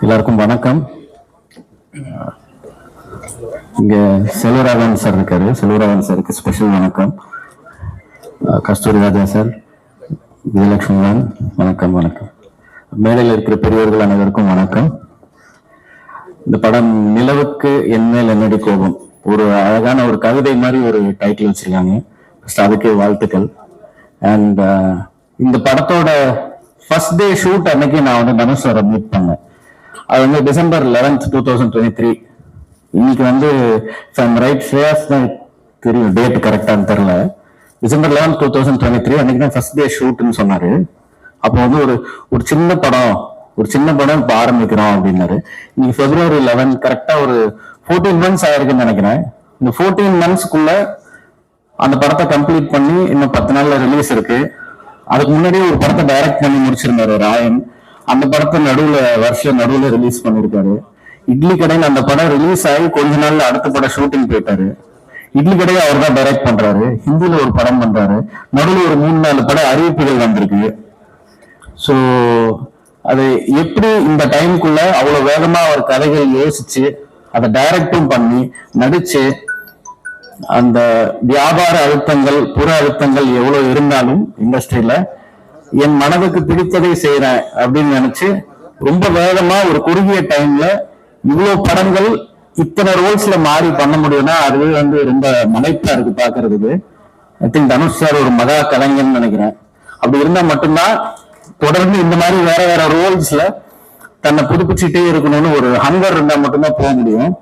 எல்லாருக்கும் வணக்கம். இங்க செல்வராகவன் சார் இருக்காரு. செல்வராகவன் சாருக்கு ஸ்பெஷல் வணக்கம். கஸ்தூரி ராஜா சார் விஜயலட்சுமிதான் வணக்கம் வணக்கம். மேடையில் இருக்கிற பெரியவர்கள் அனைவருக்கும் வணக்கம். இந்த படம் நிலவுக்கு என் மேல் என்னடி கோபம்? ஒரு அழகான ஒரு கவிதை மாதிரி ஒரு டைட்டில் வச்சிருக்காங்க. First அதுக்கு வாழ்த்துக்கள். அண்ட் இந்த படத்தோட ஃபர்ஸ்ட் டே ஷூட் அன்னைக்கு நான் வந்து தனுஷ் சாரை மீட் பண்ணேன். அது வந்து December eleventh two thousand twenty three இன்னைக்கு வந்து ரைட் ஸ்ரேயாஸ் தான் தெரியும் டேட் கரெக்டான தெரில December eleven two thousand twenty three அன்னைக்கு தான் ஃபர்ஸ்ட் டே ஷூட்னு சொன்னாரு. அப்போ வந்து ஒரு ஒரு சின்ன படம் ஒரு சின்ன படம் இப்போ ஆரம்பிக்கிறோம் அப்படின்னாரு. இன்னைக்கு பிப்ரவரி லெவன் கரெக்டாக ஒரு ஃபோர்டீன் மந்த்ஸ் ஆயிருக்குன்னு நினைக்கிறேன். இந்த ஃபோர்டீன் மந்த்ஸ்க்குள்ள அந்த படத்தை கம்ப்ளீட் பண்ணி இன்னும் பத்து நாள்ல ரிலீஸ் இருக்கு. அதுக்கு முன்னாடியே ஒரு படத்தை டைரக்ட் பண்ணி முடிச்சிருந்தாரு ராயன். அந்த படத்தை நடுவுல வருஷம் நடுவுல ரிலீஸ் பண்ணிருக்காரு. இட்லி கடையில் அந்த படம் ரிலீஸ் ஆகி கொஞ்ச நாள்ல அடுத்த படம் ஷூட்டிங் போயிட்டாரு. இட்லி கடையை அவர் தான் டைரக்ட் பண்றாரு. ஹிந்தியில ஒரு படம் பண்றாரு. நடுவில் ஒரு மூணு நாலு படம் அறிவிப்புகள் வந்திருக்கு. ஸோ அது எப்படி இந்த டைமுக்குள்ள அவ்வளவு வேகமா அவர் கதைகள் யோசிச்சு அதை டைரக்டும் பண்ணி நடிச்சு அந்த வியாபார அழுத்தங்கள் புற அழுத்தங்கள் எவ்வளவு இருந்தாலும் இண்டஸ்ட்ரியில என் மனதுக்கு பிடித்ததை செய்யறேன் அப்படின்னு நினைச்சு ரொம்ப வேகமா ஒரு குறுகிய டைம்ல இவ்வளவு படங்கள் இத்தனை ரோல்ஸ்ல மாறி பண்ண முடியும்னா அதுவே வந்து ரொம்ப மலைப்பா இருக்கு பாக்குறதுக்கு. ஐ திங்க் தனுஷ் சார் ஒரு மகா கலைஞர்னு நினைக்கிறேன். அப்படி இருந்தா மட்டும்தான் தொடர்ந்து இந்த மாதிரி வேற வேற ரோல்ஸ்ல தன்னை புதுப்பிச்சுட்டே இருக்கணும்னு ஒரு ஹங்கர் இருந்தா மட்டும்தான் போக முடியும்.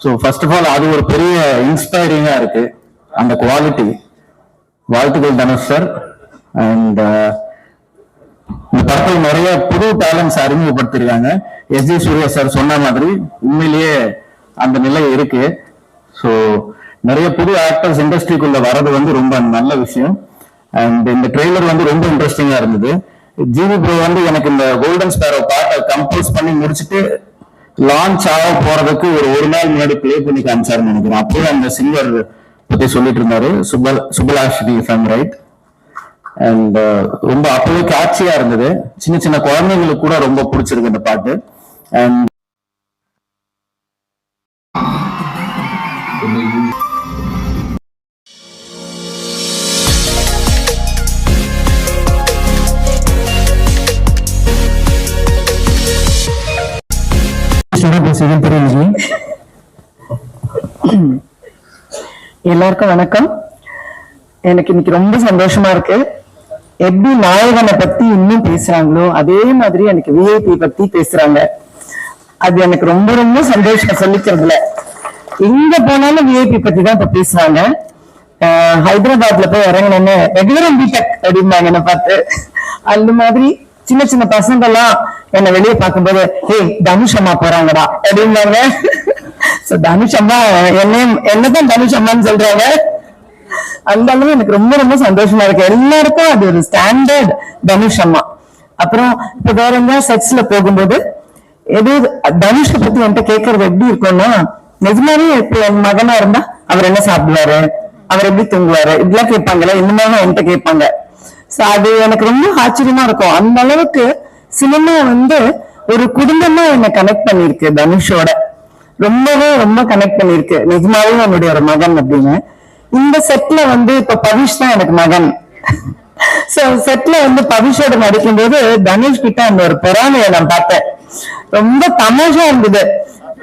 ஸோ ஃபர்ஸ்ட் ஆஃப் ஆல் அது ஒரு பெரிய இன்ஸ்பைரிங்கா இருக்கு. அந்த குவாலிட்டி வாழ்த்துக்கள் தனுஷ் சார் அண்ட் uh, இந்த படத்தில் நிறைய புது டேலண்ட்ஸ் அறிமுகப்படுத்திருக்காங்க. எஸ் ஜி சூர்யா சார் சொன்ன மாதிரி உண்மையிலேயே அந்த நிலை இருக்கு. ஸோ நிறைய புது ஆக்டர்ஸ் இண்டஸ்ட்ரிக்குள்ள வர்றது வந்து ரொம்ப நல்ல விஷயம். அண்ட் இந்த ட்ரெய்லர் வந்து ரொம்ப இன்ட்ரெஸ்டிங்கா இருந்தது. ஜிவி ப்ரோ வந்து எனக்கு இந்த கோல்டன் ஸ்பேரோ பாட்டை கம்போஸ் பண்ணி முடிச்சுட்டு லான்ச் ஆக போறதுக்கு ஒரு ஒரு நாள் முன்னாடி ப்ளே பண்ணி காமிச்சாருன்னு நினைக்கிறேன். அப்போ அந்த சிங்கர் பத்தி சொல்லிட்டு இருந்தாரு. சுபல் சுபலாஷினி ஃபேம் ரைட் அண்ட் ரொம்ப அப்பவே கேட்சியா இருந்தது. சின்ன சின்ன குழந்தைங்களுக்கு கூட ரொம்ப பிடிச்சிருக்கு இந்த பாட்டு. அண்ட் எல்லாருக்கும் வணக்கம். எனக்கு இன்னைக்கு ரொம்ப சந்தோஷமா இருக்கு. எப்படி நாயகனை பத்தி இன்னும் பேசுறாங்களோ அதே மாதிரி எனக்கு விஐபி பத்தி பேசுறாங்க. அது எனக்கு ரொம்ப ரொம்ப சந்தோஷம் சொல்லிக்கிறதுல. எங்க போனாலும் விஐபி பத்தி தான் இப்ப பேசுறாங்க. அஹ் ஹைதராபாத்ல போய் இறங்கினேன்னு ரெகுலர் பிடெக் அப்படின்னாங்க என்ன பார்த்து. அந்த மாதிரி சின்ன சின்ன பசங்க எல்லாம் என்ன வெளியே பார்க்கும்போது ஹே தனுஷமா போறாங்கடா அப்படின்னாங்க தனுஷ் அம்மா என்னையும் என்னதான் தனுஷ் அம்மான்னு சொல்றாங்க அந்த அளவு எனக்கு ரொம்ப ரொம்ப சந்தோஷமா இருக்கு. எல்லாருக்கும் அது ஒரு ஸ்டாண்டர்ட் தனுஷ் அம்மா. அப்புறம் இப்ப வேற எங்கேயா செட்ஸ்ல போகும்போது எது தனுஷ பத்தி என்கிட்ட கேட்கறது எப்படி இருக்கும்னா நிஜமாவே இப்ப என் மகனா இருந்தா அவர் என்ன சாப்பிடுவாரு? அவர் எப்படி தூங்குவாரு? இப்படிலாம் கேட்பாங்கல்ல இந்த மாதிரி என்கிட்ட கேட்பாங்க. சோ அது எனக்கு ரொம்ப ஆச்சரியமா இருக்கும். அந்த அளவுக்கு சினிமா வந்து ஒரு குடும்பமா என்னை கனெக்ட் பண்ணிருக்கு தனுஷோட ரொம்பவே ரொம்ப கனெக்ட் பண்ணிருக்கு நிஜமாவே என்னுடைய ஒரு மகன் அப்படின்னு. இந்த செட்ல வந்து இப்ப பவிஷ் தான் எனக்கு மகன். சோ செட்ல வந்து பவிஷோட நடிக்கும் போது தனுஷ் கிட்ட அந்த ஒரு பொறாமையை நான் பார்த்தேன். ரொம்ப தமாஷா இருந்தது.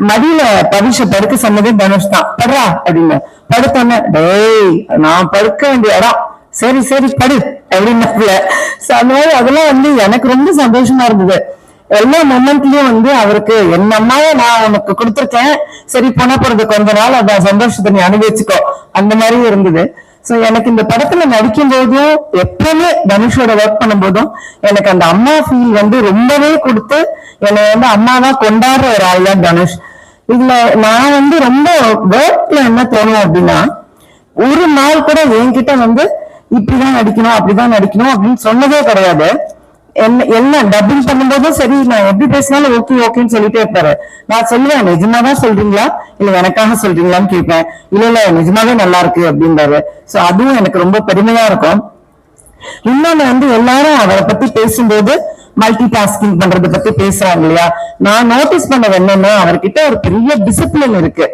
மடியில பவிஷ படுக்க சொன்னதே தனுஷ் தான். படுறா அப்படின்னு. படுத்தோன்னே டேய் நான் படுக்க வேண்டிய இடம். சரி சரி படு. அப்படின்னு சோ அந்த மாதிரி அதெல்லாம் வந்து எனக்கு ரொம்ப சந்தோஷமா இருந்தது. எல்லா மொமெண்ட்லயும் வந்து அவருக்கு என் அம்மாவை நான் உனக்கு கொடுத்துருக்கேன். சரி போனா போறது கொஞ்ச நாள் அந்த சந்தோஷத்தை நீ அனுபவிச்சுக்கோ. அந்த மாதிரி இருந்தது. சோ எனக்கு இந்த படத்துல நடிக்கும் போதும் எப்பவுமே தனுஷோட ஒர்க் பண்ணும்போதும் எனக்கு அந்த அம்மா ஃபீல் வந்து ரொம்பவே கொடுத்து என்னை வந்து அம்மாவா கொண்டாடுற ஒரு ஆள் தான் தனுஷ். இதுல நான் வந்து ரொம்ப ஒர்க்ல என்ன தோணும் அப்படின்னா ஒரு நாள் கூட என்கிட்ட வந்து இப்படிதான் நடிக்கணும் அப்படிதான் நடிக்கணும் அப்படின்னு சொன்னதே கிடையாது. என்ன என்ன டப்பிங் பண்ணும்போதும் சரி நான் எப்படி பேசினாலும் ஓகே ஓகேன்னு சொல்லிட்டே இருப்பாரு. நான் சொல்லுவேன் நிஜமாதான் சொல்றீங்களா? இல்ல எனக்காக சொல்றீங்களான்னு கேட்பேன். இல்ல இல்ல நிஜமாவே நல்லா இருக்கு அப்படின்றாரு சோ அதுவும் எனக்கு ரொம்ப பெருமையா இருக்கும். இன்னொன்னு வந்து எல்லாரும் அவரை பத்தி பேசும்போது மல்டி டாஸ்கிங் பண்றதை பத்தி பேசுறாங்க இல்லையா? நான் நோட்டீஸ் பண்ணது என்னன்னா அவர்கிட்ட ஒரு பெரிய டிசிப்ளின் இருக்கு.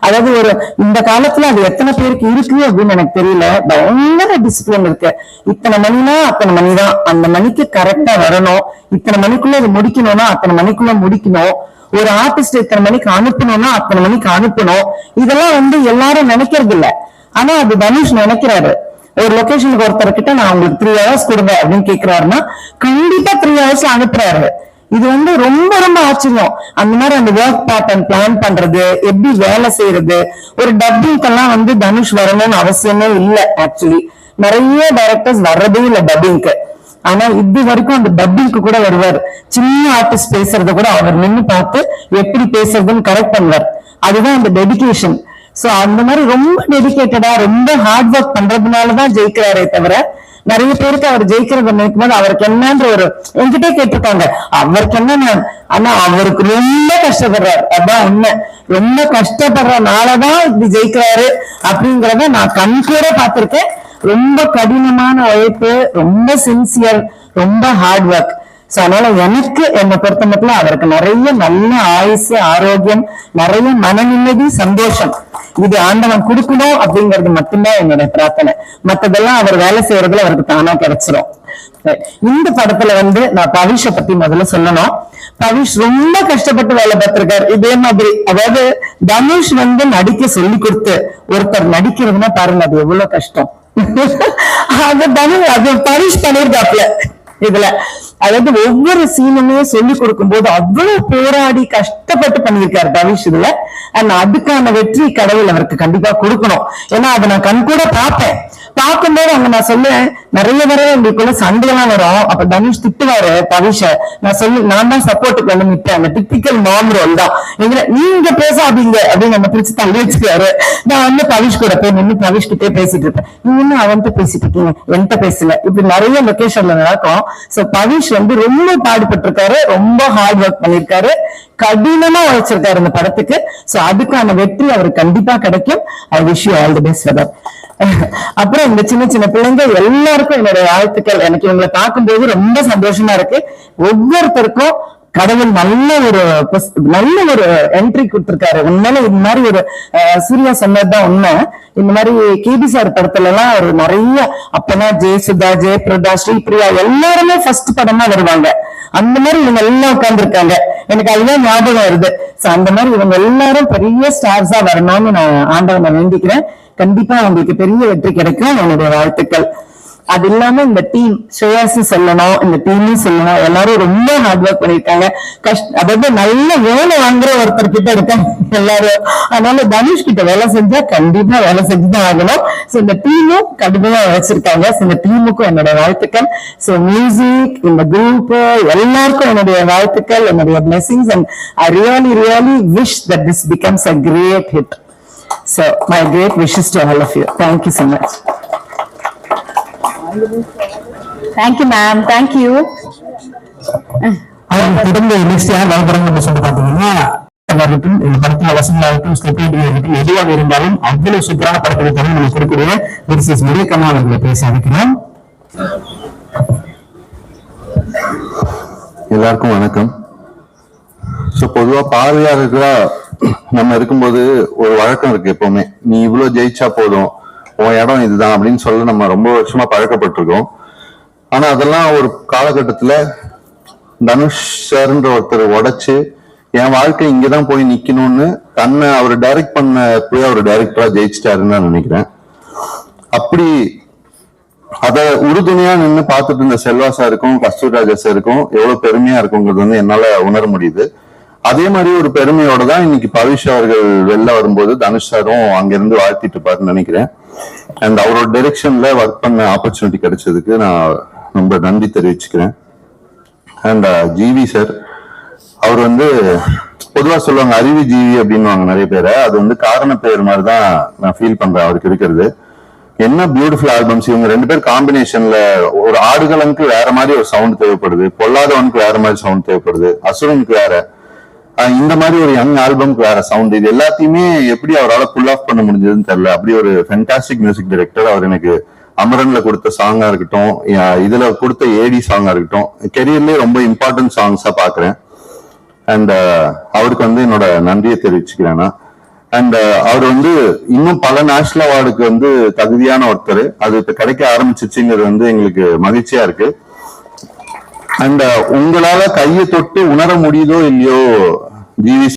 அதாவது ஒரு இந்த காலத்துல அது எத்தனை பேருக்கு இருக்கு அப்படின்னு எனக்கு தெரியல. பயங்கர டிசிப்ளின் இருக்கு. இத்தனை மணினா அத்தனை மணிதான். அந்த மணிக்கு கரெக்டா வரணும். இத்தனை மணிக்குள்ள இது முடிக்கணும்னா அத்தனை மணிக்குள்ள முடிக்கணும். ஒரு ஆர்டிஸ்ட் இத்தனை மணிக்கு அனுப்பணும்னா அத்தனை மணிக்கு அனுப்பணும். இதெல்லாம் வந்து எல்லாரும் நினைக்கிறது இல்ல. ஆனா அது தனுஷ் நினைக்கிறாரு. ஒரு லொகேஷனுக்கு ஒருத்தர் கிட்ட நான் உங்களுக்கு த்ரீ ஹவர்ஸ் கொடுங்க அப்படின்னு கேக்குறாருன்னா கண்டிப்பா த்ரீ ஹவர்ஸ் அனுப்புறாரு. இது வந்து ரொம்ப ரொம்ப ஆச்சரியம். அந்த மாதிரி அந்த ஒர்க் பேட்டர்ன் பிளான் பண்றது எப்படி வேலை செய்யறது. ஒரு டப்பிங்கெல்லாம் வந்து தனுஷ் வரணும்னு அவசியமே இல்ல ஆக்சுவலி நிறைய டைரக்டர்ஸ் வர்றதே இல்ல டப்பிங்க்கு ஆனா இது வரைக்கும் அந்த டப்பிங்க்கு கூட வருவார். சின்ன ஆர்டிஸ்ட் பேசுறத கூட அவர் நின்னு பார்த்து எப்படி பேசுறதுன்னு கரெக்ட் பண்ணுவார். அதுதான் அந்த டெடிகேஷன் சோ அந்த மாதிரி ரொம்ப டெடிகேட்டடா ரொம்ப ஹார்ட் ஒர்க் பண்றதுனாலதான் ஜெயிக்கிறாரே தவிர நிறைய பேருக்கு அவர் ஜெயிக்கிறத நினைக்கும் போது அவருக்கு என்னன்ற ஒரு என்கிட்டே கேட்டிருக்காங்க. அவருக்கு என்ன ஆனா அவருக்கு ரொம்ப கஷ்டப்படுறாரு. அதான் உண்மை. ரொம்ப கஷ்டப்படுறனாலதான் இப்படி ஜெயிக்கிறாரு அப்படிங்கிறத நான் கண் கூட பார்த்திருக்கேன். ரொம்ப கடினமான உழைப்பு ரொம்ப சின்சியர் ரொம்ப ஹார்ட் ஒர்க் சோ அதனால எனக்கு என்னை பொறுத்த மட்டும் அவருக்கு நிறைய நல்ல ஆயுசு ஆரோக்கியம் நிறைய மனநிம்மதி சந்தோஷம். இது ஆண்டவன் கொடுக்கணும் அப்படிங்கிறது மட்டும்தான் என்னோட பிரார்த்தனை. மத்ததெல்லாம் அவர் வேலை செய்யறதுல அவருக்கு தானா கிடைச்சிரும். இந்த படத்துல வந்து நான் பவிஷ பத்தி முதல்ல சொல்லணும். பவிஷ் ரொம்ப கஷ்டப்பட்டு வேலை பார்த்திருக்காரு. இதே மாதிரி அதாவது தனுஷ் வந்து நடிக்க சொல்லி கொடுத்து ஒருத்தர் நடிக்கிறதுன்னா பாருங்க அது எவ்வளவு கஷ்டம். அது தனுஷ் அது பவிஷ் பண்ணிருக்காப்ல இதுல. அதாவது ஒவ்வொரு சீனுமே சொல்லி கொடுக்கும் போது அவ்வளவு போராடி கஷ்டப்பட்டு பண்ணியிருக்காரு தவிஷ் இதுல. அண்ட் அதுக்கான வெற்றி கடவுள் அவருக்கு கண்டிப்பா கொடுக்கணும். ஏன்னா அதை நான் கண் கூட பார்ப்பேன். பார்க்கும்போது அங்க நான் சொல்லுவேன் நிறைய தடவை எங்களுக்குள்ள சண்டையெல்லாம் வரும். அப்ப தனுஷ் திட்டுவாரு பவிஷ நான் சொல்லி நான் தான் சப்போர்ட்டுக்கு வந்து நிற்பேன் அந்த டிப்பிக்கல் மாம் ரோல் தான். எங்களை நீங்க பேசாதீங்க. அப்படின்னு நம்ம பிரிச்சு தள்ளி வச்சுக்காரு நான் வந்து பவிஷ் கூட போய் நின்று பவிஷ் கிட்டே பேசிட்டு இருப்பேன். நீங்க இன்னும் அவன்கிட்ட பேசிட்டு இருக்கீங்க? என்கிட்ட பேசல. இப்படி நிறைய லொகேஷன்ல நடக்கும். சோ பவிஷ் வந்து ரொம்ப பாடுபட்டிருக்காரு ரொம்ப ஹார்ட் ஒர்க் பண்ணிருக்காரு கடினமா உழைச்சிருக்காரு இந்த படத்துக்கு. சோ அதுக்கான வெற்றி அவருக்கு கண்டிப்பா கிடைக்கும். I wish you all the best for அப்புறம் இந்த சின்ன சின்ன பிள்ளைங்க எல்லாருக்கும் என்னுடைய வாழ்த்துக்கள். எனக்கு இவங்களை பார்க்கும்போது ரொம்ப சந்தோஷமா இருக்கு. ஒவ்வொருத்தருக்கும் கடவுள் நல்ல ஒரு நல்ல ஒரு என்ட்ரி கொடுத்திருக்காரு. உண்மையில இந்த மாதிரி ஒரு சூர்யா சொன்னதுதான் உண்மை. இந்த மாதிரி கேபி சார் படத்துல எல்லாம் ஒரு நிறைய அப்பனா ஜெயசுதா ஜெயபிரதா ஸ்ரீபிரியா எல்லாருமே ஃபர்ஸ்ட் படமா வருவாங்க. அந்த மாதிரி இவங்க எல்லாம் உட்கார்ந்துருக்காங்க. எனக்கு அதுதான் ஞாபகம் வருது. சோ அந்த மாதிரி இவங்க எல்லாரும் பெரிய ஸ்டார்ஸா வரணும்னு நான் ஆண்டவனை வேண்டிக்கிறேன். கண்டிப்பா அவங்களுக்கு பெரிய வெற்றி கிடைக்கும். என்னுடைய வாழ்த்துக்கள். அது இல்லாம இந்த டீம் ஸ்ரேயாசும் சொல்லணும் இந்த டீமும் சொல்லணும் எல்லாரும் ரொம்ப ஹார்ட் ஒர்க் பண்ணிருக்காங்க கஷ்ட அதாவது நல்ல வேலை வாங்குற ஒருத்தர் கிட்ட இருக்காங்க எல்லாரும். அதனால தனுஷ் கிட்ட வேலை செஞ்சா கண்டிப்பா வேலை செஞ்சுதான் ஆகணும். சோ இந்த டீமும் கடுமையா வச்சிருக்காங்க. சோ இந்த டீமுக்கும் என்னுடைய வாழ்த்துக்கள். சோ மியூசிக் இந்த குரூப் எல்லாருக்கும் என்னுடைய வாழ்த்துக்கள் என்னுடைய blessings and I really really wish that this becomes a great hit So my great wishes to all of you. Thank you so much. Thank you, ma'am. Thank you. அதற்கு தொடர்ந்து next யார் வரப்படுறாங்க சொல்லி பார்த்தீங்கன்னா படத்துல வசந்தாகட்டும் ஸ்கிரிப்ட் எதுவாக இருந்தாலும் அவ்வளவு சூப்பரான படத்தை தமிழ் நம்ம கொடுக்கக்கூடிய திஸ் இஸ் விவேகமா அவர்களை பேச அழைக்கிறோம். எல்லாருக்கும் வணக்கம். ஸோ பொதுவா பார்வையாளர்களா நம்ம இருக்கும்போது ஒரு வழக்கம் இருக்கு எப்பவுமே. நீ இவ்வளவு ஜெயிச்சா போதும். உன் இடம் இதுதான் அப்படின்னு சொல்ல நம்ம ரொம்ப வருஷமா பழக்கப்பட்டிருக்கோம். ஆனா அதெல்லாம் ஒரு காலகட்டத்துல தனுஷ் சார்ன்ற ஒருத்தர் உடைச்சு என் வாழ்க்கை இங்கதான் போய் நிக்கணும்னு தன்னை அவர் டைரக்ட் பண்ண போய் அவர் டைரக்டரா ஜெயிச்சிட்டாருன்னு நான் நினைக்கிறேன். அப்படி அத உறுதுணையா நின்னு பார்த்துட்டு இருந்த செல்வா சாருக்கும் கஸ்தூரி ராஜா சாருக்கும் எவ்வளவு பெருமையா இருக்குங்கிறது வந்து என்னால உணர முடியுது. அதே மாதிரி ஒரு பெருமையோட தான் இன்னைக்கு பவிஷ் அவர்கள் வெளில வரும்போது தனுஷ் சாரும் அங்கிருந்து வாழ்த்திட்டு இருப்பாருன்னு நினைக்கிறேன். அண்ட் அவரோட டைரக்ஷன்ல ஒர்க் பண்ண ஆப்பர்ச்சுனிட்டி கிடைச்சதுக்கு நான் ரொம்ப நன்றி தெரிவிச்சுக்கிறேன். அண்ட் ஜிவி சார் அவர் வந்து பொதுவா சொல்லுவாங்க அறிவு ஜீவி அப்படின்னுவாங்க நிறைய பேரை. அது வந்து காரண பேர் மாதிரி தான் நான் ஃபீல் பண்றேன் அவருக்கு இருக்கிறது. என்ன பியூட்டிஃபுல் ஆல்பம்ஸ் இவங்க ரெண்டு பேர் காம்பினேஷன்ல ஒரு ஆடுகளனுக்கு வேற மாதிரி ஒரு சவுண்ட் தேவைப்படுது பொல்லாதவனுக்கு வேற மாதிரி சவுண்ட் தேவைப்படுது அசுரனுக்கு வேற இந்த மாதிரி ஒரு யங் ஆல்பம்க்கு வேற சவுண்ட் இது எல்லாத்தையுமே எப்படி அவரால் புல் ஆஃப் பண்ண முடிஞ்சதுன்னு தெரியல. அப்படி ஒரு ஃபென்டாஸ்டிக் மியூசிக் டைரக்டர் அவர் எனக்கு அமரன்ல கொடுத்த சாங்கா இருக்கட்டும் இதுல கொடுத்த ஏடி சாங்கா இருக்கட்டும் கெரியர்லயே ரொம்ப இம்பார்ட்டன்ட் சாங்ஸா பாக்குறேன். அண்ட் அவருக்கு வந்து என்னோட நன்றியை தெரிவிச்சுக்கிறேன் அண்ட் அவர் வந்து இன்னும் பல நேஷனல் அவார்டுக்கு வந்து தகுதியான ஒருத்தர். அது இப்ப கிடைக்க ஆரம்பிச்சிச்சுங்கிறது வந்து எங்களுக்கு மகிழ்ச்சியா இருக்கு. அந்த உங்களால கையை தொட்டு உணர முடியுதோ இல்லையோ ஜிவி